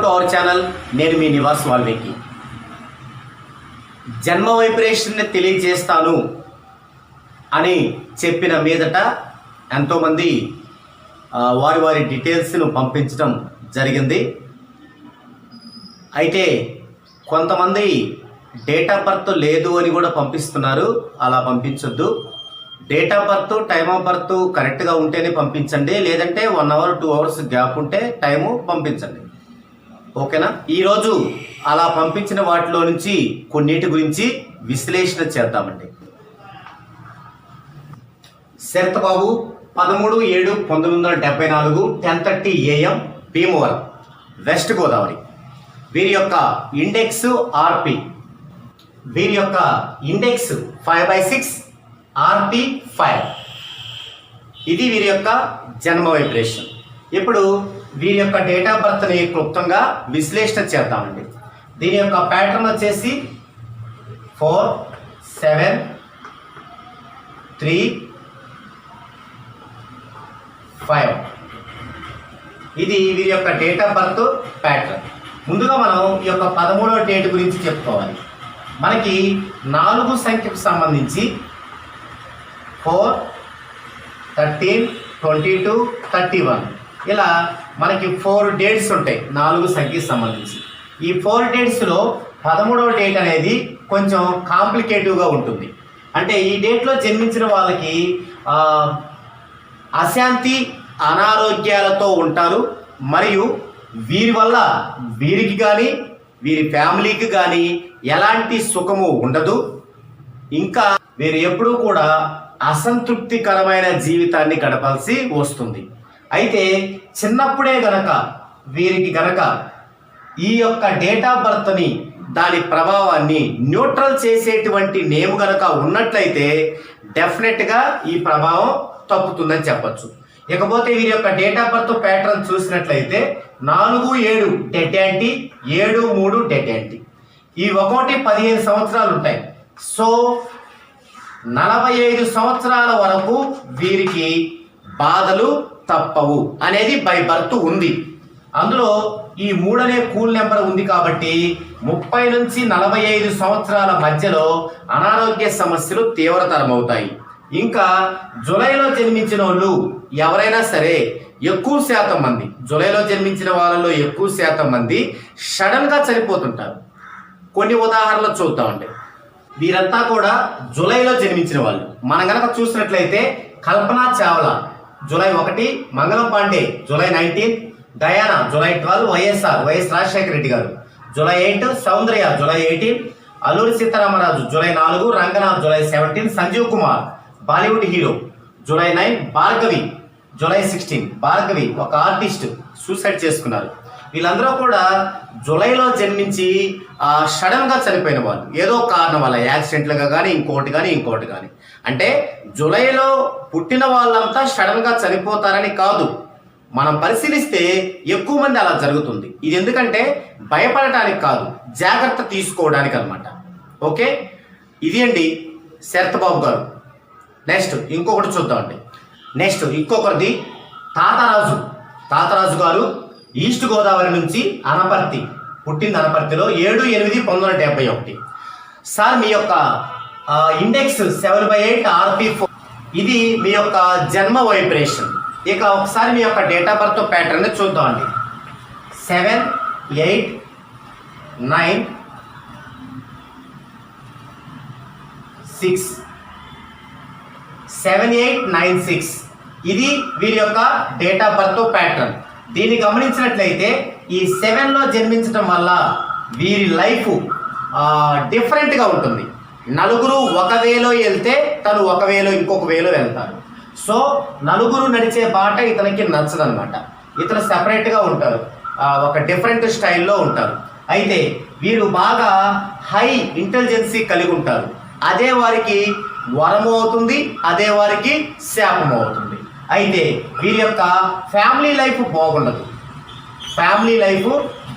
Welcome to our channel నేను మీ నివాస్ వాల్మీకి. జన్మ వైబ్రేషన్ని తెలియజేస్తాను అని చెప్పిన మీదట ఎంతోమంది వారి వారి డీటెయిల్స్ను పంపించడం జరిగింది. అయితే కొంతమంది డేట్ ఆఫ్ బర్త్ లేదు అని కూడా పంపిస్తున్నారు. అలా పంపించొద్దు. Date of birth time of birth కరెక్ట్గా ఉంటేనే పంపించండి. లేదంటే one hour two hours gap ఉంటే టైము పంపించండి. ఓకేనా? ఈరోజు అలా పంపించిన వాటిలో నుంచి కొన్నిటి గురించి విశ్లేషణ చేద్దామండి. శరత్బాబు పదమూడు ఏడు పంతొమ్మిది వందల డెబ్బై నాలుగు ten thirty AM Bhimavaram west Godavari. వీరి యొక్క ఇండెక్స్ ఆర్పి. వీరి యొక్క index five by six RP five. ఇది వీరి యొక్క జన్మ వైబ్రేషన్. ఇప్పుడు వీరి యొక్క డేట్ ఆఫ్ బర్త్ని క్లుప్తంగా విశ్లేషణ చేద్దామండి. దీని యొక్క ప్యాటర్న్ వచ్చేసి ఫోర్ సెవెన్ త్రీ ఫైవ్. ఇది వీరి యొక్క డేట్ ఆఫ్ బర్త్ ప్యాటర్న్. ముందుగా మనం ఈ యొక్క పదమూడవ డేట్ గురించి చెప్పుకోవాలి. మనకి నాలుగు సంఖ్యకు సంబంధించి four thirteen twenty two thirty one. ఇలా మనకి ఫోర్ డేట్స్ ఉంటాయి నాలుగు సంఖ్యకి సంబంధించి. ఈ ఫోర్ డేట్స్లో పదమూడవ డేట్ అనేది కొంచెం కాంప్లికేటివ్గా ఉంటుంది. అంటే ఈ డేట్లో జన్మించిన వాళ్ళకి అశాంతి అనారోగ్యాలతో ఉంటారు. మరియు వీరి వల్ల వీరికి కానీ వీరి ఫ్యామిలీకి కానీ ఎలాంటి సుఖము ఉండదు. ఇంకా వీరు ఎప్పుడూ కూడా అసంతృప్తికరమైన జీవితాన్ని గడపాల్సి వస్తుంది. అయితే చిన్నప్పుడే గనక వీరికి గనక ఈ యొక్క డేట్ ఆఫ్ బర్త్ని దాని ప్రభావాన్ని న్యూట్రల్ చేసేటువంటి నేమ్ గనక ఉన్నట్లయితే డెఫినెట్గా ఈ ప్రభావం తప్పుతుందని చెప్పచ్చు. ఇకపోతే వీరి యొక్క డేట్ ఆఫ్ బర్త్ ప్యాటర్న్ చూసినట్లయితే నాలుగు ఏడు డెడ్ యాంటీ ఏడు మూడు డెడ్ యాంటీ. ఈ ఒకటి పదిహేను సంవత్సరాలు ఉంటాయి. సో నలభై ఐదు సంవత్సరాల వరకు వీరికి బాధలు తప్పవు అనేది బై బర్త్ ఉంది. అందులో ఈ మూడనే కూల్ నెంబర్ ఉంది కాబట్టి ముప్పై నుంచి నలభై ఐదు సంవత్సరాల మధ్యలో అనారోగ్య సమస్యలు తీవ్రతరం అవుతాయి ఇంకా జూలైలో జన్మించిన వాళ్ళు ఎవరైనా సరే ఎక్కువ శాతం మంది జూలైలో జన్మించిన వాళ్ళలో ఎక్కువ శాతం మంది సడన్గా చనిపోతుంటారు. కొన్ని ఉదాహరణలు చూద్దామండి వీరంతా కూడా జూలైలో జన్మించిన వాళ్ళు. మనం గనక చూసినట్లయితే కల్పన చావ్లా జూలై ఒకటి Mangalam Pandey July nineteen Diana July twelve YSR YS Rajasekhara Reddy garu. July eight Soundarya July eighteen Alluri Sitaramaraju July నాలుగు Ranganath July seventeen Sanjeev Kumar Bollywood hero. July nine Bhargavi July sixteen Bhargavi ఒక artist suicide చేసుకున్నారు. వీళ్ళందరూ కూడా జూలైలో జన్మించి ఆ, సడన్గా చనిపోయిన వాళ్ళు. ఏదో కారణం వల్ల యాక్సిడెంట్లుగా కానీ ఇంకోటి కానీ ఇంకోటి కానీ అంటే జూలైలో పుట్టిన వాళ్ళంతా సడన్గా చనిపోతారని కాదు. మనం పరిశీలిస్తే ఎక్కువ మంది అలా జరుగుతుంది. ఇది ఎందుకంటే భయపడటానికి కాదు జాగ్రత్త తీసుకోవడానికి అనమాట ఓకే? ఇది అండి శరత్బాబు గారు. నెక్స్ట్ ఇంకొకటి చూద్దామండి. నెక్స్ట్ ఇంకొకరిది తాతరాజు. తాతరాజు గారు ఈస్ట్ గోదావరి నుంచి అనపర్తి పుట్టింది అనపర్తిలో ఏడు ఎనిమిది పంతొమ్మిది డెబ్బై ఒకటి. సార్ మీ యొక్క index seven by eight RP four ఇది మీ యొక్క జన్మ వైబ్రేషన్ ఇక ఒకసారి మీ యొక్క డేట్ ఆఫ్ బర్త్ ప్యాటర్న్ చూద్దామండి seven eight nine six seven eight nine six ఇది వీరి యొక్క డేట్ ఆఫ్ బర్త్ ప్యాటర్న్ దీన్ని గమనించినట్లయితే ఈ సెవెన్లో జన్మించడం వల్ల వీరి లైఫ్ డిఫరెంట్గా ఉంటుంది. నలుగురు ఒక వేలో వెళ్తే తను ఒక వేలో ఇంకొక వేలో వెళ్తారు సో నలుగురు నడిచే బాట ఇతనికి నచ్చదనమాట ఇతను సెపరేట్గా ఉంటారు ఒక డిఫరెంట్ స్టైల్లో ఉంటారు అయితే వీరు బాగా హై ఇంటెలిజెన్సీ కలిగి ఉంటారు అదే వారికి వరము అవుతుంది అదే వారికి శాపము అవుతుంది. అయితే వీరి యొక్క ఫ్యామిలీ లైఫ్ బాగుండదు. ఫ్యామిలీ లైఫ్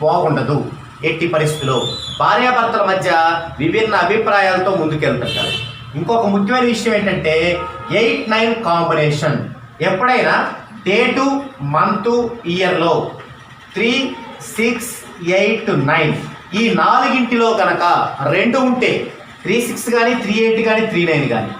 బాగుండదు. ఎట్టి పరిస్థితుల్లో భార్యాభర్తల మధ్య విభిన్న అభిప్రాయాలతో ముందుకెళ్తుంటారు. ఇంకొక ముఖ్యమైన విషయం ఏంటంటే ఎయిట్ నైన్ కాంబినేషన్. ఎప్పుడైనా డేటు మంత్ ఇయర్లో త్రీ సిక్స్ ఎయిట్ నైన్. ఈ నాలుగింటిలో కనుక రెండు ఉంటే త్రీ సిక్స్ కానీ త్రీ ఎయిట్ కానీ త్రీ నైన్ కానీ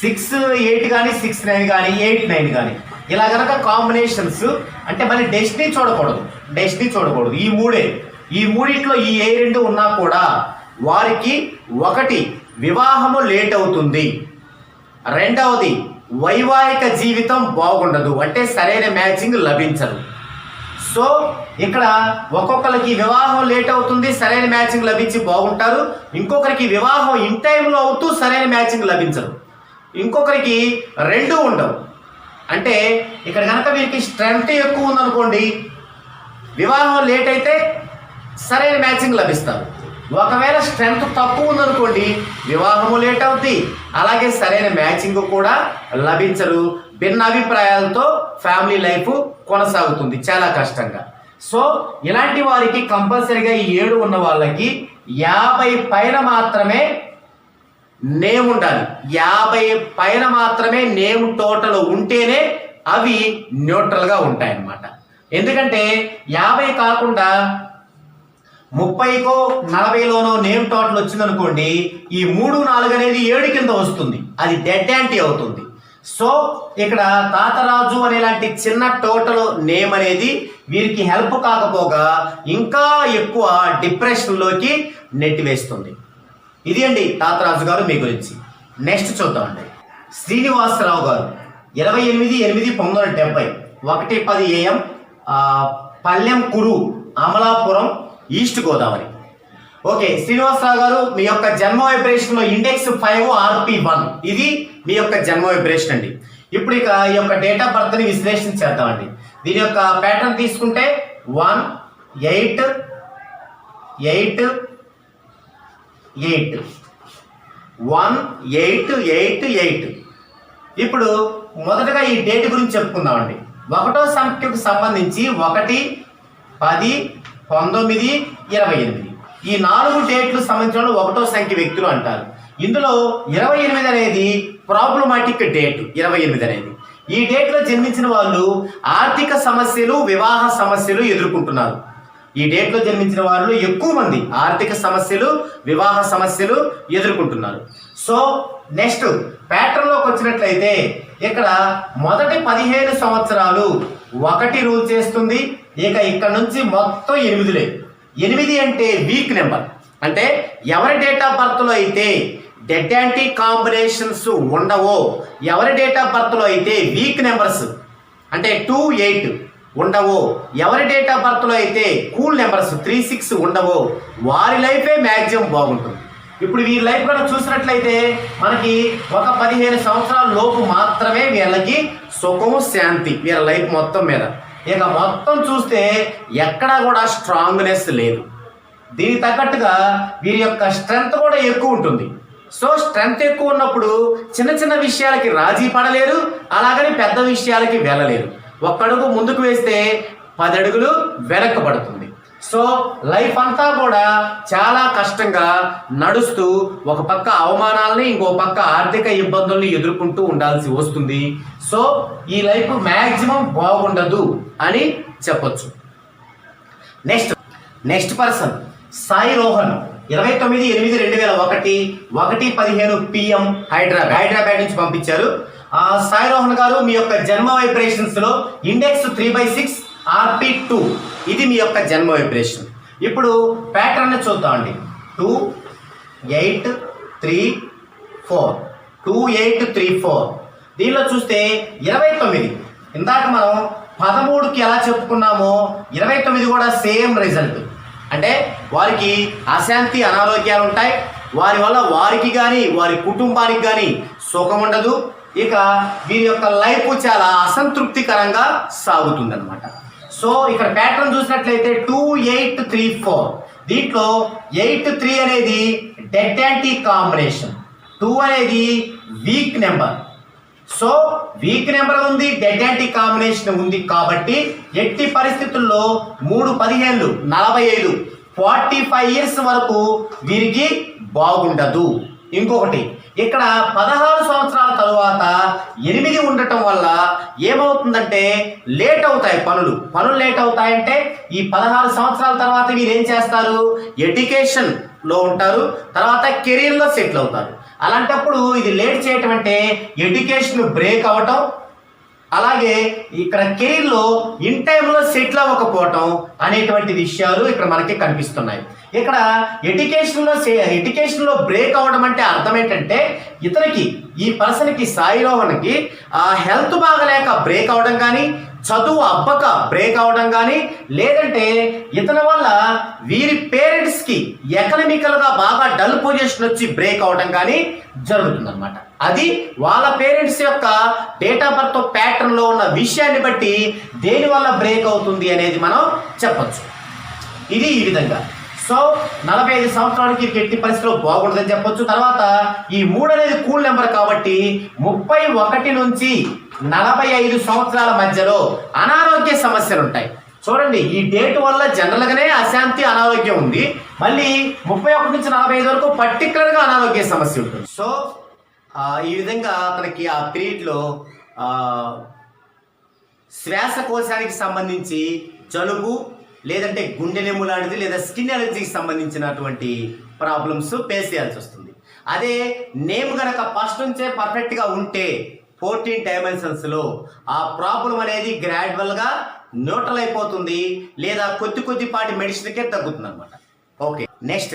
సిక్స్ ఎయిట్ కానీ సిక్స్ నైన్ కానీ ఎయిట్ నైన్ కానీ ఇలా కనుక కాంబినేషన్స్ అంటే మళ్ళీ డెస్టినీ చూడకూడదు డెస్టినీ చూడకూడదు. ఈ మూడే ఈ మూడిట్లో ఈ ఏ రెండు ఉన్నా కూడా వారికి ఒకటి వివాహము లేట్ అవుతుంది. రెండవది వైవాహిక జీవితం బాగుండదు. అంటే సరైన మ్యాచింగ్ లభించదు. సో ఇక్కడ ఒక్కొక్కరికి వివాహం లేట్ అవుతుంది సరైన మ్యాచింగ్ లభించి బాగుంటారు. ఇంకొకరికి వివాహం ఇన్ టైంలో అవుతూ సరైన మ్యాచింగ్ లభించదు. ఇంకొకరికి రెండు ఉండవు. అంటే ఇక్కడ కనుక వీరికి స్ట్రెంగ్త్ ఎక్కువ ఉందనుకోండి వివాహం లేట్ అయితే సరైన మ్యాచింగ్ లభిస్తారు. ఒకవేళ స్ట్రెంగ్త్ తక్కువ ఉందనుకోండి వివాహము లేట్ అవుద్ది. అలాగే సరైన మ్యాచింగ్ కూడా లభించరు భిన్న అభిప్రాయాలతో ఫ్యామిలీ లైఫ్ కొనసాగుతుంది చాలా కష్టంగా. సో ఇలాంటి వారికి కంపల్సరిగా ఈ ఏడు ఉన్న వాళ్ళకి యాభై పైన మాత్రమే నేమ్ ఉండాలి. యాభై పైన మాత్రమే నేమ్ టోటల్ ఉంటేనే అవి న్యూట్రల్గా ఉంటాయన్నమాట. ఎందుకంటే యాభై కాకుండా ముప్పైకో నలభైలోనో నేమ్ టోటల్ వచ్చిందనుకోండి ఈ మూడు నాలుగు అనేది ఏడు కింద వస్తుంది. అది డెడ్ యాంటీ అవుతుంది. సో ఇక్కడ తాతరాజు అనేలాంటి చిన్న టోటల్ నేమ్ అనేది వీరికి హెల్ప్ కాకపోగా ఇంకా ఎక్కువ డిప్రెషన్లోకి నెట్టివేస్తుంది ఇది అండి తాతరాజు గారు మీ గురించి. నెక్స్ట్ చూద్దామండి. శ్రీనివాసరావు గారు ఇరవై ఎనిమిది ఎనిమిది పంతొమ్మిది వందల డెబ్బై. ఒకటి పది AM Pallamkurru Amalapuram east Godavari. Okay Srinivasarao garu మీ యొక్క జన్మ వైబ్రేషన్లో ఇండెక్స్ ఫైవ్ ఆర్పి వన్. ఇది మీ యొక్క జన్మ వైబ్రేషన్ అండి. ఇప్పుడు ఇక ఈ యొక్క డేట్ ఆఫ్ బర్త్ని విశ్లేషణ చేద్దామండి. దీని యొక్క ప్యాటర్న్ తీసుకుంటే one eight eight eight. One eight eight eight. ఇప్పుడు మొదటగా ఈ డేట్ గురించి చెప్పుకుందామండి. ఒకటో సంఖ్యకు సంబంధించి ఒకటి పది పంతొమ్మిది ఇరవై ఎనిమిది. ఈ నాలుగు డేట్లు సంబంధించిన ఒకటో సంఖ్య వ్యక్తులు అంటారు. ఇందులో ఇరవై ఎనిమిది అనేది ప్రాబ్లమాటిక్ డేట్ ఇరవై ఎనిమిది అనేది. ఈ డేట్లో జన్మించిన వాళ్ళు ఆర్థిక సమస్యలు వివాహ సమస్యలు ఎదుర్కొంటున్నారు. ఈ డేట్లో జన్మించిన వాళ్ళు ఎక్కువ మంది ఆర్థిక సమస్యలు వివాహ సమస్యలు ఎదుర్కొంటున్నారు. సో నెక్స్ట్ ప్యాటర్న్లోకి వచ్చినట్లయితే ఇక్కడ మొదటి పదిహేను సంవత్సరాలు ఒకటి రూల్ చేస్తుంది ఇక ఇక్కడ నుంచి మొత్తం ఎనిమిదిలే. ఎనిమిది అంటే వీక్ నెంబర్ అంటే ఎవరి డేట్ ఆఫ్ బర్త్లో అయితే డెడ్ యాంటీ కాంబినేషన్స్ ఉండవో ఎవరి డేట్ ఆఫ్ బర్త్లో అయితే వీక్ నెంబర్స్ అంటే టూ ఎయిట్ ఉండవో ఎవరి డేట్ ఆఫ్ బర్త్లో అయితే కూల్ నెంబర్స్ త్రీ సిక్స్ ఉండవో వారి లైఫే మ్యాక్సిమం బాగుంటుంది. ఇప్పుడు వీరి లైఫ్ కూడా చూసినట్లయితే మనకి ఒక పదిహేను సంవత్సరాల లోపు మాత్రమే వీళ్ళకి సుఖం శాంతి వీళ్ళ లైఫ్ మొత్తం మీద. ఇక మొత్తం చూస్తే ఎక్కడా కూడా స్ట్రాంగ్నెస్ లేదు. దీనికి తగ్గట్టుగా వీరి యొక్క స్ట్రెంగ్త్ కూడా ఎక్కువ ఉంటుంది. సో స్ట్రెంగ్త్ ఎక్కువ ఉన్నప్పుడు చిన్న చిన్న విషయాలకి రాజీ పడలేరు అలాగని పెద్ద విషయాలకి వెళ్ళలేరు. ఒక్కడుగు ముందుకు వేస్తే పది అడుగులు వెనక్కి పడుతుంది. సో లైఫ్ అంతా కూడా చాలా కష్టంగా నడుస్తూ ఒక పక్క అవమానాలని ఇంకో పక్క ఆర్థిక ఇబ్బందుల్ని ఎదుర్కొంటూ ఉండాల్సి వస్తుంది. సో ఈ లైఫ్ మ్యాక్సిమం బాగుండదు అని చెప్పొచ్చు. Next next person Sai Rohan ఇరవై తొమ్మిది ఎనిమిది రెండు వేల ఒకటి ఒకటి పదిహేను పిఎం హైదరాబాద్ హైదరాబాద్ నుంచి పంపించారు. ఆ, సాయి రోహన్ గారు మీ యొక్క జన్మ వైబ్రేషన్స్లో index three by six RP two. ఇది మీ యొక్క జన్మ వైబ్రేషన్. ఇప్పుడు ప్యాటర్న్ చూద్దామండి two eight three four. Two eight three four. దీనిలో చూస్తే ఇరవై తొమ్మిది. ఇందాక మనం పదమూడుకి ఎలా చెప్పుకున్నామో ఇరవై తొమ్మిది కూడా సేమ్ రిజల్ట్ అంటే వారికి అశాంతి అనారోగ్యాలు ఉంటాయి. వారి వల్ల వారికి కానీ వారి కుటుంబానికి కానీ సుఖం ఉండదు. ఇక వీరి యొక్క లైఫ్ చాలా అసంతృప్తికరంగా సాగుతుందన్నమాట. సో ఇక్కడ ప్యాటర్న్ చూసినట్లయితే టూ ఎయిట్ త్రీ ఫోర్ దీంట్లో ఎయిట్ త్రీ అనేది డెడ్ యాంటీ కాంబినేషన్ టూ అనేది week number so week number ఉంది డెడ్ యాంటీ కాంబినేషన్ ఉంది కాబట్టి ఎట్టి పరిస్థితుల్లో మూడు పదిహేళ్ళు నలభై ఐదు ఫార్టీ ఫైవ్ ఇయర్స్ వరకు వీరికి బాగుండదు. ఇంకొకటి ఇక్కడ పదహారు సంవత్సరాల తరువాత ఎనిమిది ఉండటం వల్ల ఏమవుతుందంటే లేట్ అవుతాయి పనులు. పనులు లేట్ అవుతాయంటే ఈ పదహారు సంవత్సరాల తర్వాత మీరు ఏం చేస్తారు? ఎడ్యుకేషన్లో ఉంటారు తర్వాత కెరీర్లో సెటిల్ అవుతారు. అలాంటప్పుడు ఇది లేట్ చేయటం అంటే ఎడ్యుకేషన్ బ్రేక్ అవ్వటం అలాగే ఇక్కడ కెరీర్లో ఇన్ టైంలో సెటిల్ అవ్వకపోవటం అనేటువంటి విషయాలు ఇక్కడ మనకి కనిపిస్తున్నాయి. ఇక్కడ ఎడ్యుకేషన్లో ఎడ్యుకేషన్లో బ్రేక్ అవ్వడం అంటే అర్థం ఏంటంటే ఇతనికి ఈ పర్సన్కి సాయిరోహన్కి హెల్త్ బాగలేక బ్రేక్ అవ్వడం కానీ చదువు అబ్బక బ్రేక్ అవడం కానీ లేదంటే ఇతని వల్ల వీరి పేరెంట్స్కి ఎకనమికల్గా బాగా డల్ పొజిషన్ వచ్చి బ్రేక్ అవడం కానీ జరుగుతుందన్నమాట. అది వాళ్ళ పేరెంట్స్ యొక్క డేట్ ఆఫ్ బర్త్ ప్యాటర్న్లో ఉన్న విషయాన్ని బట్టి దేనివల్ల బ్రేక్ అవుతుంది అనేది మనం చెప్పచ్చు. ఇది ఈ విధంగా. సో నలభై ఐదు సంవత్సరాలకి వీరికి ఎట్టి పరిస్థితిలో బాగుంటుందని చెప్పొచ్చు. తర్వాత ఈ మూడు అనేది కూల్ నెంబర్ కాబట్టి ముప్పై ఒకటి నుంచి నలభై ఐదు సంవత్సరాల మధ్యలో అనారోగ్య సమస్యలు ఉంటాయి. చూడండి ఈ డేట్ వల్ల జనరల్గానే అశాంతి అనారోగ్యం ఉంది. మళ్ళీ ముప్పై ఒకటి నుంచి నలభై ఐదు వరకు పర్టికులర్గా అనారోగ్య సమస్య ఉంటుంది. సో ఈ విధంగా అతనికి ఆ పీరియడ్లో శ్వాసకోశానికి సంబంధించి జలుబు లేదంటే గుండె నెమ్ము లాంటిది లేదా స్కిన్ ఎలర్జీకి సంబంధించినటువంటి ప్రాబ్లమ్స్ ఫేస్ చేయాల్సి వస్తుంది. అదే నేమ్ గనక ఫస్ట్ నుంచే పర్ఫెక్ట్గా ఉంటే ఫోర్టీన్ డైమెన్షన్స్లో ఆ ప్రాబ్లం అనేది గ్రాడ్యువల్గా న్యూట్రల్ అయిపోతుంది లేదా కొద్ది కొద్దిపాటి మెడిసిన్కే తగ్గుతుంది అనమాట ఓకే నెక్స్ట్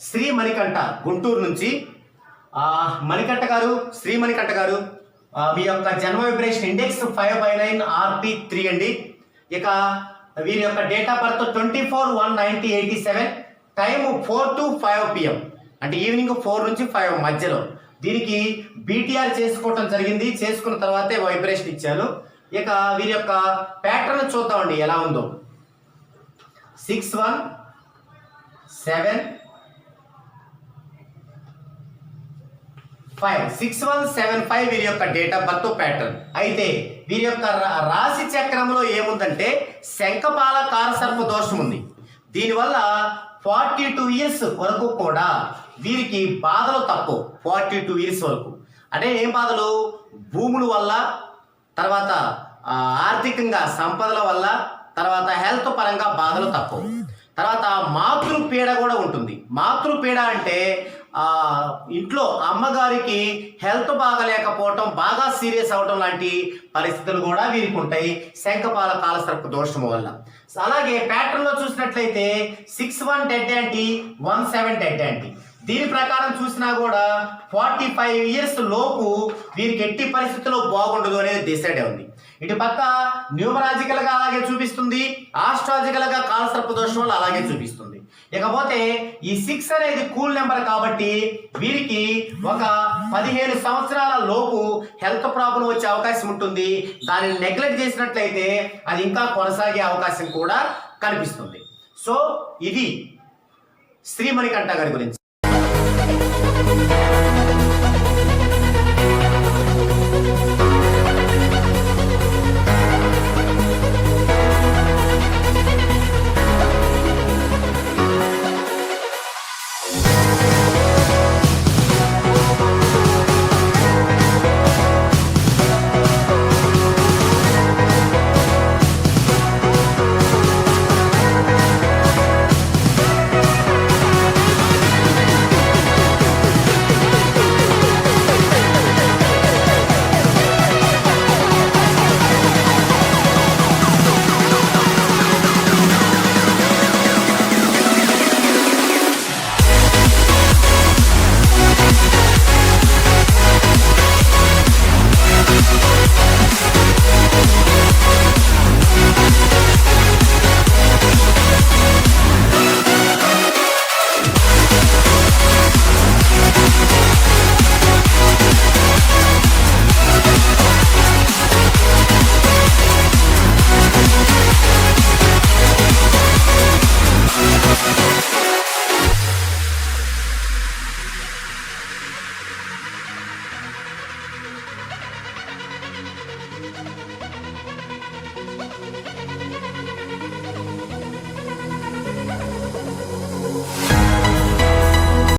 శ్రీ మణికంఠ గుంటూరు నుంచి. మణికంఠ గారు శ్రీ మణికంఠ గారు మీ యొక్క జన్మ vibration index five by nine RP three అండి. ఇక వీరి యొక్క date of birth twenty four one ninety eighty seven time four to five PM అంటే ఈవినింగ్ ఫోర్ నుంచి ఫైవ్ మధ్యలో. దీనికి బీటీఆర్ చేసుకోవటం జరిగింది. చేసుకున్న తర్వాతే వైబ్రేషన్ ఇచ్చాను ఇక వీరి యొక్క ప్యాటర్న్ చూద్దామండి ఎలా ఉందో. Six one seven five six one seven five వీరి యొక్క డేట్ ఆఫ్ బర్త్ ప్యాటర్న్ అయితే వీరి యొక్క రా- రాశి చక్రంలో ఏముందంటే శంఖపాల కారసర్ప దోషం ఉంది. దీనివల్ల ఫార్టీ టూ ఇయర్స్ వరకు కూడా వీరికి బాధలు తక్కువ. ఫార్టీ టూ ఇయర్స్ వరకు. అంటే ఏం బాధలు? భూముల వల్ల తర్వాత ఆర్థికంగా సంపదల వల్ల తర్వాత హెల్త్ పరంగా బాధలు తక్కువ. తర్వాత మాతృపీడ కూడా ఉంటుంది. మాతృపీడ అంటే ఇంట్లో అమ్మగారికి హెల్త్ బాగలేకపోవటం బాగా సీరియస్ అవటం లాంటి పరిస్థితులు కూడా వీరికి ఉంటాయి. శంఖపాల కాలసర్ప దోషము వల్ల. అలాగే ప్యాటర్న్లో చూసినట్లయితే సిక్స్ వన్ డెడ్ యాంటీ వన్ సెవెన్ డెడ్ యాంటీ దీని ప్రకారం చూసినా కూడా ఫార్టీ ఫైవ్ ఇయర్స్ లోపు వీరికి ఎట్టి పరిస్థితుల్లో బాగుండదు అనేది డిసైడ్ ఉంది. ఇటు పక్క న్యూమరాజికల్గా అలాగే చూపిస్తుంది. ఆస్ట్రాజికల్గా కాలసర్ప దోషం వల్ల అలాగే చూపిస్తుంది. ఇకపోతే ఈ సిక్స్ అనేది కూల్ నెంబర్ కాబట్టి వీరికి ఒక పదిహేను సంవత్సరాల లోపు హెల్త్ ప్రాబ్లం వచ్చే అవకాశం ఉంటుంది. దానిని నెగ్లెక్ట్ చేసినట్లయితే అది ఇంకా కొనసాగే అవకాశం కూడా కనిపిస్తుంది. సో ఇది శ్రీమణికంఠ గారి గురించి.